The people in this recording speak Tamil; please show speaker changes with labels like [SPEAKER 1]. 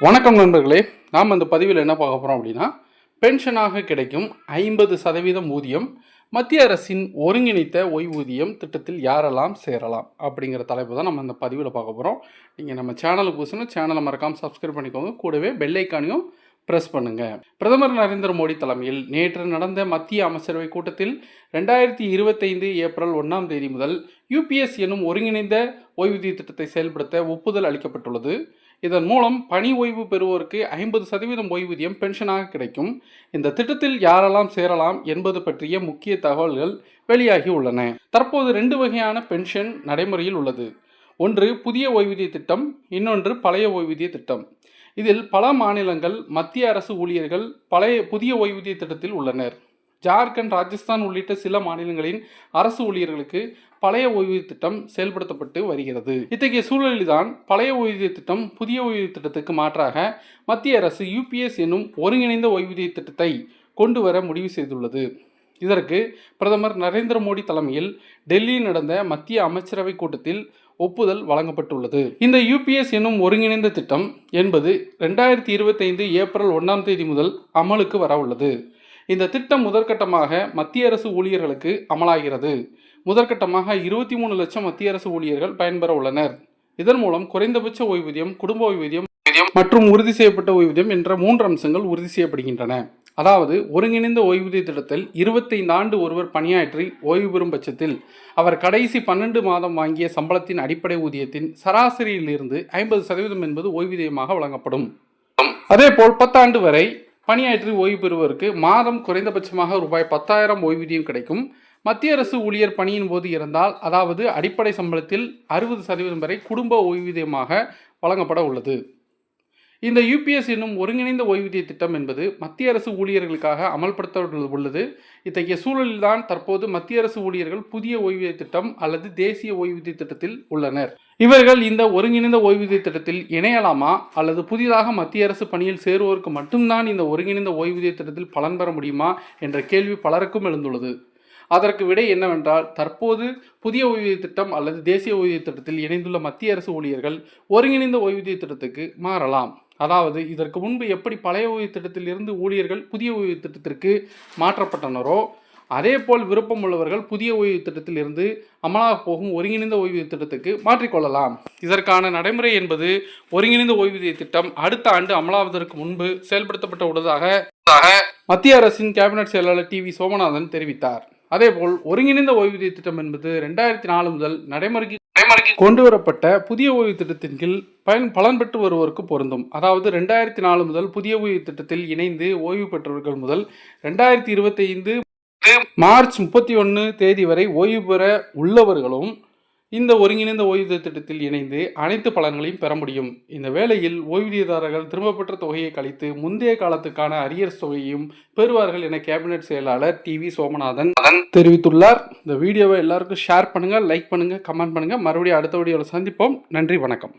[SPEAKER 1] வணக்கம் நண்பர்களே நாம் இந்த பதிவில் என்ன பார்க்க போகிறோம் அப்படின்னா பென்ஷனாக கிடைக்கும் ஐம்பது சதவீதம் ஊதியம் மத்திய அரசின் ஒருங்கிணைத்த ஓய்வூதியம் திட்டத்தில் யாரெல்லாம் சேரலாம் அப்படிங்கிற தலைப்பு தான் நம்ம இந்த பதிவில் பார்க்க போகிறோம் நீங்கள் நம்ம சேனலுக்கு புதுசுனா சேனலை மறக்காமல் சப்ஸ்கிரைப் பண்ணிக்கோங்க. கூடவே பெல்லைக்கானையும் ப்ரெஸ் பண்ணுங்க. பிரதமர் நரேந்திர மோடி தலைமையில் நேற்று நடந்த மத்திய அமைச்சரவை கூட்டத்தில் ரெண்டாயிரத்தி இருபத்தைந்து ஏப்ரல் ஒன்றாம் தேதி முதல் யூபிஎஸ் எனும் ஒருங்கிணைந்த ஓய்வூதிய திட்டத்தை செயல்படுத்த ஒப்புதல் அளிக்கப்பட்டுள்ளது. இதன் மூலம் பணி ஓய்வு பெறுவோருக்கு ஐம்பது சதவீதம் ஓய்வூதியம் பென்ஷனாக கிடைக்கும். இந்த திட்டத்தில் யாரெல்லாம் சேரலாம் என்பது பற்றிய முக்கிய தகவல்கள் வெளியாகி உள்ளன. தற்போது ரெண்டு வகையான பென்ஷன் நடைமுறையில் உள்ளது. ஒன்று புதிய ஓய்வூதிய திட்டம் இன்னொன்று பழைய ஓய்வூதிய திட்டம். இதில் பல மாநிலங்கள் மத்திய அரசு ஊழியர்கள் பழைய புதிய ஓய்வூதிய திட்டத்தில் உள்ளனர். ஜார்க்கண்ட் ராஜஸ்தான் உள்ளிட்ட சில மாநிலங்களின் அரசு ஊழியர்களுக்கு பழைய ஓய்வூதிய திட்டம் செயல்படுத்தப்பட்டு வருகிறது. இத்தகைய சூழலில்தான் பழைய ஓய்வூதிய திட்டம் புதிய ஓய்வூதிய திட்டத்துக்கு மாற்றாக மத்திய அரசு யூபிஎஸ் என்னும் ஒருங்கிணைந்த ஓய்வூதிய திட்டத்தை கொண்டு வர முடிவு செய்துள்ளது. இதற்கு பிரதமர் நரேந்திர மோடி தலைமையில் டெல்லியில் நடந்த மத்திய அமைச்சரவை கூட்டத்தில் ஒப்புதல் வழங்கப்பட்டுள்ளது. இந்த யூபிஎஸ் என்னும் ஒருங்கிணைந்த திட்டம் என்பது ரெண்டாயிரத்தி இருபத்தைந்து ஏப்ரல் ஒன்றாம் தேதி முதல் அமலுக்கு வரவுள்ளது. இந்த திட்டம் முதற்கட்டமாக மத்திய அரசு ஊழியர்களுக்கு அமலாகிறது. முதற்கட்டமாக இருபத்தி மூணு லட்சம் மத்திய அரசு ஊழியர்கள் பயன்பெற உள்ளனர். இதன் மூலம் குறைந்தபட்ச ஓய்வூதியம் குடும்ப ஓய்வூதியம் மற்றும் உறுதி செய்யப்பட்ட ஓய்வூதியம் என்ற மூன்று அம்சங்கள் உறுதி செய்யப்படுகின்றன. அதாவது ஒருங்கிணைந்த ஓய்வூதிய திட்டத்தில் இருபத்தைந்து ஆண்டு ஒருவர் பணியாற்றி ஓய்வு பெறும் பட்சத்தில் அவர் கடைசி பன்னெண்டு மாதம் வாங்கிய சம்பளத்தின் அடிப்படை ஊதியத்தின் சராசரியிலிருந்து ஐம்பது சதவீதம் என்பது ஓய்வூதியமாக வழங்கப்படும். அதேபோல் பத்தாண்டு வரை பணியாற்றி ஓய்வு பெறுவருக்கு மாதம் குறைந்தபட்சமாக ரூபாய் பத்தாயிரம் ஓய்வூதியம் கிடைக்கும். மத்திய அரசு ஊழியர் பணியின் போது இருந்தால் அதாவது அடிப்படை சம்பளத்தில் அறுபது சதவீதம் வரை குடும்ப ஓய்வூதியமாக வழங்கப்பட உள்ளது. இந்த யூபிஎஸ் என்னும் ஒருங்கிணைந்த ஓய்வூதிய திட்டம் என்பது மத்திய அரசு ஊழியர்களுக்காக அமல்படுத்த உள்ளது. இத்தகைய சூழலில்தான் தற்போது மத்திய அரசு ஊழியர்கள் புதிய ஓய்வூதிய திட்டம் அல்லது தேசிய ஓய்வூதிய திட்டத்தில் உள்ளனர். இவர்கள் இந்த ஒருங்கிணைந்த ஓய்வூதிய திட்டத்தில் இணையலாமா அல்லது புதிதாக மத்திய அரசு பணியில் சேருவோருக்கு மட்டும்தான் இந்த ஒருங்கிணைந்த ஓய்வூதிய திட்டத்தில் பலன் பெற முடியுமா என்ற கேள்வி பலருக்கும் எழுந்துள்ளது. அதற்கு விடை என்னவென்றால் தற்போது புதிய ஓய்வூதிய திட்டம் அல்லது தேசிய ஓய்வூதிய திட்டத்தில் இணைந்துள்ள மத்திய அரசு ஊழியர்கள் ஒருங்கிணைந்த ஓய்வூதிய திட்டத்துக்கு மாறலாம். அதாவது இதற்கு முன்பு எப்படி பழைய ஓய்வு திட்டத்தில் இருந்து ஊழியர்கள் புதிய ஓய்வு திட்டத்திற்கு மாற்றப்பட்டனரோ அதே போல் விருப்பம் உள்ளவர்கள் புதிய ஓய்வு திட்டத்தில் இருந்து அமலாக போகும் ஒருங்கிணைந்த ஓய்வூதிய திட்டத்துக்கு மாற்றிக்கொள்ளலாம். இதற்கான நடைமுறை என்பது ஒருங்கிணைந்த ஓய்வூதிய திட்டம் அடுத்த ஆண்டு அமலாவதற்கு முன்பு செயல்படுத்தப்பட்ட உள்ளதாக மத்திய அரசின் கேபினட் செயலாளர் டி வி சோமநாதன் தெரிவித்தார். அதேபோல் ஒருங்கிணைந்த ஓய்வூதிய திட்டம் என்பது ரெண்டாயிரத்தி நாலு முதல் நடைமுறைக்கு நடைமுறைக்கு கொண்டு வரப்பட்ட புதிய ஓய்வு திட்டத்தின் கீழ் பயன் பலன் பெற்று வருவோருக்கு பொருந்தும். அதாவது ரெண்டாயிரத்தி நாலு முதல் புதிய ஓய்வு திட்டத்தில் இணைந்து ஓய்வு பெற்றவர்கள் முதல் ரெண்டாயிரத்தி இருபத்தி ஐந்து மார்ச் முப்பத்தி ஒன்று தேதி வரை ஓய்வு பெற உள்ளவர்களும் இந்த ஒருங்கிணைந்த ஓய்வூதிய திட்டத்தில் இணைந்து அனைத்து பலன்களையும் பெற முடியும். இந்த வேளையில் ஓய்வூதியதாரர்கள் திரும்ப பெற்ற தொகையை கழித்து முந்தைய காலத்துக்கான அரியர்ஸ் தொகையையும் பெறுவார்கள் என கேபினெட் செயலாளர் டி வி சோமநாதன் தெரிவித்துள்ளார். இந்த வீடியோவை எல்லாருக்கும் ஷேர் பண்ணுங்க லைக் பண்ணுங்க கமெண்ட் பண்ணுங்க. மறுபடியும் அடுத்த வீடியோவில் சந்திப்போம். நன்றி வணக்கம்.